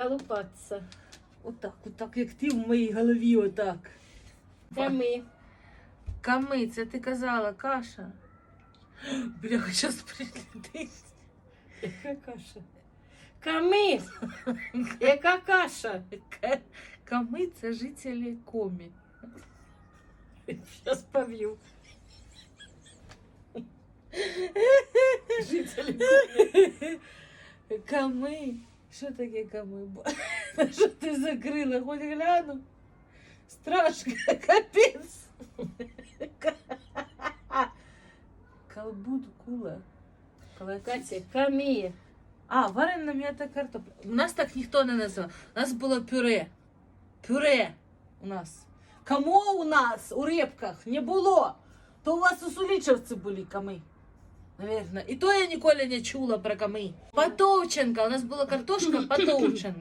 Колупатися. Отак, отак, як ти в моїй голові, отак. Ками. Ками, це ти казала, каша. Бляха, зараз прилетить. Яка каша? Ками. Яка каша? Ка- Ками це жителі комі. Зараз поб'ю. Жителі. Ками. Що таке ками? Що ти закрила? Хоч гляну. Страшно, капець. Колбут кула. Катя, ками. А, варена м'ята картопля. У нас так ніхто не називав. У нас було пюре. Пюре у нас. Кому у нас у репках не було? То у вас у Сулічевці були ками. Наверное. І то я ніколи не чула про ками. Потовченка. У нас була картошка Потовченка.